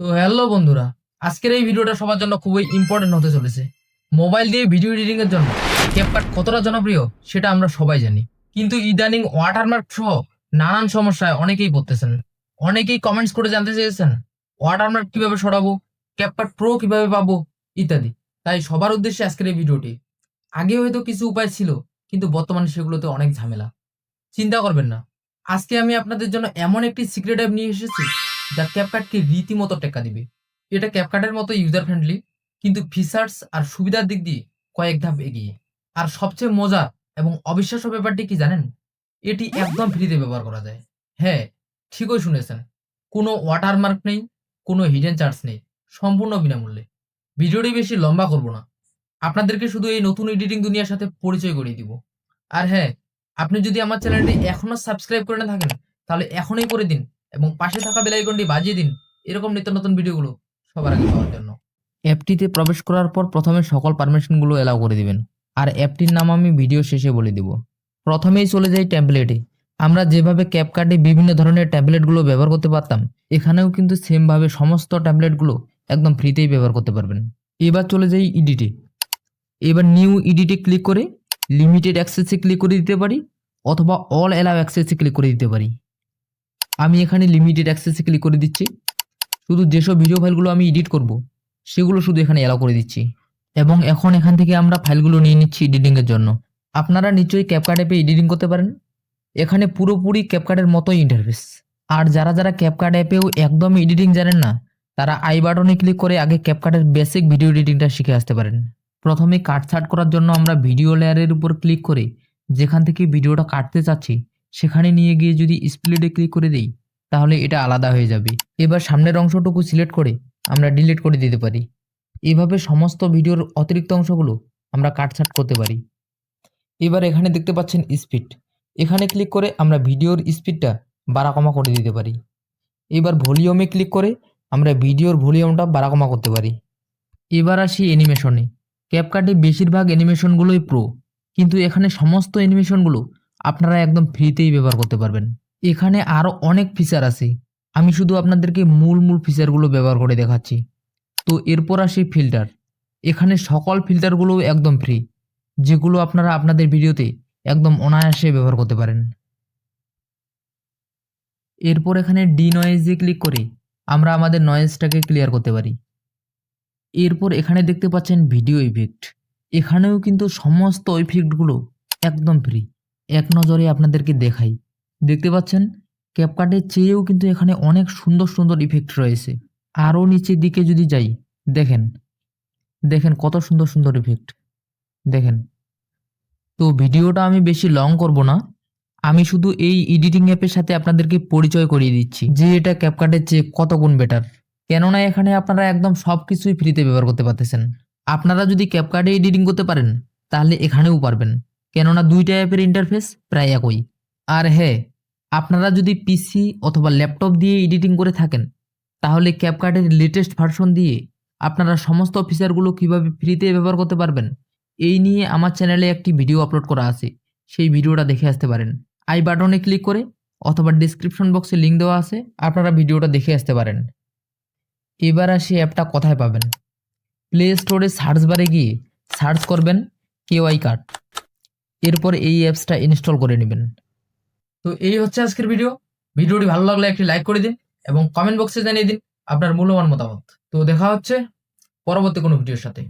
তো হ্যালো বন্ধুরা, আজকের এই ভিডিওটা সবার জন্য খুবই ইম্পর্টেন্ট হতে চলেছে। মোবাইল দিয়ে ভিডিও এডিটিং এর জন্য ক্যাপকাট কতটা জনপ্রিয় সেটা আমরা সবাই জানি। কিন্তু ইদানিং ওয়াটারমার্ক সহ নানান সমস্যায় অনেকেই পড়তেছেন। অনেকেই কমেন্টস করে জানতে চেয়েছেন ওয়াটারমার্ক কীভাবে সরাবো ক্যাপকাট প্রো কীভাবে পাবো ইত্যাদি। তাই সবার উদ্দেশ্যে আজকের এই ভিডিওটি। আগে হয়তো কিছু উপায় ছিল, কিন্তু বর্তমানে সেগুলোতে অনেক ঝামেলা। চিন্তা করবেন না। আজকে আমি আপনাদের জন্য এমন একটি সিক্রেট অ্যাপ নিয়ে এসেছি যা ক্যাপকাটকে রীতিমতো টেক্কা দিবে? এটা ক্যাপকাটের মতো ইউজার ফ্রেন্ডলি কিন্তু ফিচার্স আর সুবিধার দিক দিয়ে কয়েক ধাপ এগিয়ে। আর সবচেয়ে মজা এবং অবিশ্বাস্য ব্যাপারটি কি জানেন? এটি একদম ফ্রিতে ব্যবহার করা যায়। হ্যাঁ ঠিকই শুনেছেন। কোনো ওয়াটারমার্ক নেই, কোনো হিডেন চার্জ নেই, সম্পূর্ণ বিনামূল্যে। ভিডিওটি বেশি লম্বা করব না। আপনাদেরকে শুধু এই নতুন এডিটিং দুনিয়ার সাথে পরিচয় করিয়ে দিব। আর হ্যাঁ আপনি যদি আমার চ্যানেলটি এখনও সাবস্ক্রাইব করে না থাকেন, তাহলে এখনই করে দিন। এবং পাশে থাকা বেল আইকনটি বাজিয়ে দিন। এরকম নিত্য নতুন ভিডিওগুলো সবার আগে পাওয়ার জন্য। অ্যাপটিতে প্রবেশ করার পর প্রথমে সকল পারমিশনগুলো এলাও করে দিবেন। আর অ্যাপটির নাম আমি ভিডিও শেষে বলে দিব। প্রথমেই চলে যাই ট্যাম্পলেটে আমরা যেভাবে ক্যাপকার্টে বিভিন্ন ধরনের ট্যাবলেটগুলো ব্যবহার করতে পারতাম, এখানেও কিন্তু সেমভাবে সমস্ত ট্যাবলেটগুলো একদম ফ্রিতেই ব্যবহার করতে পারবেন। এবার চলে যাই ইডিটে এবার নিউ ইডিটে ক্লিক করে লিমিটেড অ্যাক্সেসে ক্লিক করে দিতে পারি, অথবা অল অ্যালাউ অ্যাক্সেসে ক্লিক করে দিতে পারি। আমি এখানে লিমিটেড অ্যাক্সেসে ক্লিক করে দিচ্ছি। শুধু যেসব ভিডিও ফাইলগুলো আমি এডিট করব, সেগুলো শুধু এখানে অ্যালাউ করে দিচ্ছি। এবং এখন এখান থেকে আমরা ফাইলগুলো নিয়ে নিচ্ছি এডিটিংয়ের জন্য। আপনারা নিশ্চয়ই ক্যাপকাট অ্যাপে এডিটিং করতে পারেন। এখানে পুরোপুরি ক্যাপকাটের মতোই ইন্টারফেস আর যারা যারা ক্যাপকাট অ্যাপেও একদম এডিটিং জানেন না, তারা আই বাটনে ক্লিক করে আগে ক্যাপকাটের বেসিক ভিডিও এডিটিংটা শিখে আসতে পারেন। প্রথমে কাট ছাট করার জন্য আমরা ভিডিও লেয়ারের উপর ক্লিক করে যেখান থেকে ভিডিওটা কাটতে চাচ্ছি সেখানে নিয়ে গিয়ে যদি স্প্লিটে ক্লিক করে দিই, তাহলে এটা আলাদা হয়ে যাবে। এবার সামনের অংশটুকু সিলেক্ট করে আমরা ডিলিট করে দিতে পারি। এভাবে সমস্ত ভিডিওর অতিরিক্ত অংশগুলো আমরা কাটছাট করতে পারি। এবার এখানে দেখতে পাচ্ছেন স্পিড এখানে ক্লিক করে আমরা ভিডিওর স্পিডটা বাড়া কমা করে দিতে পারি। এবার ভলিউমে ক্লিক করে আমরা ভিডিওর ভলিউমটা বাড়া কমা করতে পারি। এবার আসি অ্যানিমেশনে ক্যাপকাটে বেশিরভাগ অ্যানিমেশনগুলোই প্রো কিন্তু এখানে সমস্ত অ্যানিমেশনগুলো আপনারা একদম ফ্রিতেই ব্যবহার করতে পারবেন। এখানে আরও অনেক ফিচার আছে। আমি শুধু আপনাদেরকে মূল মূল ফিচারগুলো ব্যবহার করে দেখাচ্ছি। তো এরপর আসি ফিল্টার এখানে সকল ফিল্টারগুলো একদম ফ্রি যেগুলো আপনারা আপনাদের ভিডিওতে একদম অনায়াসে ব্যবহার করতে পারেন। এরপর এখানে ডি নয়েজে ক্লিক করে আমরা আমাদের নয়েজটাকে ক্লিয়ার করতে পারি। এরপর এখানে দেখতে পাচ্ছেন ভিডিও ইফেক্ট এখানেও কিন্তু সমস্ত ইফেক্টগুলো একদম ফ্রি এক নজরে আপনাদেরকে দেখাই। দেখতে পাচ্ছেন ক্যাপকাটের চেয়েও কিন্তু এখানে অনেক সুন্দর সুন্দর ইফেক্ট রয়েছে। আরও নিচের দিকে যদি যাই, দেখেন দেখেন কত সুন্দর সুন্দর ইফেক্ট দেখেন, তো ভিডিওটা আমি বেশি লং করব না। আমি শুধু এই এডিটিং অ্যাপের সাথে আপনাদেরকে পরিচয় করিয়ে দিচ্ছি যে এটা ক্যাপকাটের চেয়ে কত গুণ বেটার কেননা এখানে আপনারা একদম সব কিছুই ফ্রিতে ব্যবহার করতে পারতেছেন। আপনারা যদি ক্যাপকাটে এডিটিং করতে পারেন, তাহলে এখানেও পারবেন। কেননা দুইটা অ্যাপের ইন্টারফেস প্রায় একই। আর হ্যাঁ আপনারা যদি পিসি অথবা ল্যাপটপ দিয়ে এডিটিং করে থাকেন, তাহলে ক্যাপকাটের লেটেস্ট ভার্সন দিয়ে আপনারা সমস্ত ফিচারগুলো কীভাবে ফ্রিতে ব্যবহার করতে পারবেন, এই নিয়ে আমার চ্যানেলে একটি ভিডিও আপলোড করা আছে। সেই ভিডিওটা দেখে আসতে পারেন। আই বাটনে ক্লিক করে অথবা ডিসক্রিপশন বক্সে লিঙ্ক দেওয়া আছে, আপনারা ভিডিওটা দেখে আসতে পারেন। এবার আসি অ্যাপটা কোথায় পাবেন? প্লে স্টোরে সার্চ বারে গিয়ে সার্চ করবেন কেওয়াই কার্ড এরপর এই অ্যাপসটা ইনস্টল করে নেবেন। তো এই হচ্ছে আজকের ভিডিও ভিডিওটি ভালো লাগলে একটি লাইক করে দিন এবং কমেন্ট বক্সে জানিয়ে দিন আপনার মূল্যবান মতামত। তো দেখা হচ্ছে পরবর্তী কোনো ভিডিওর সাথে।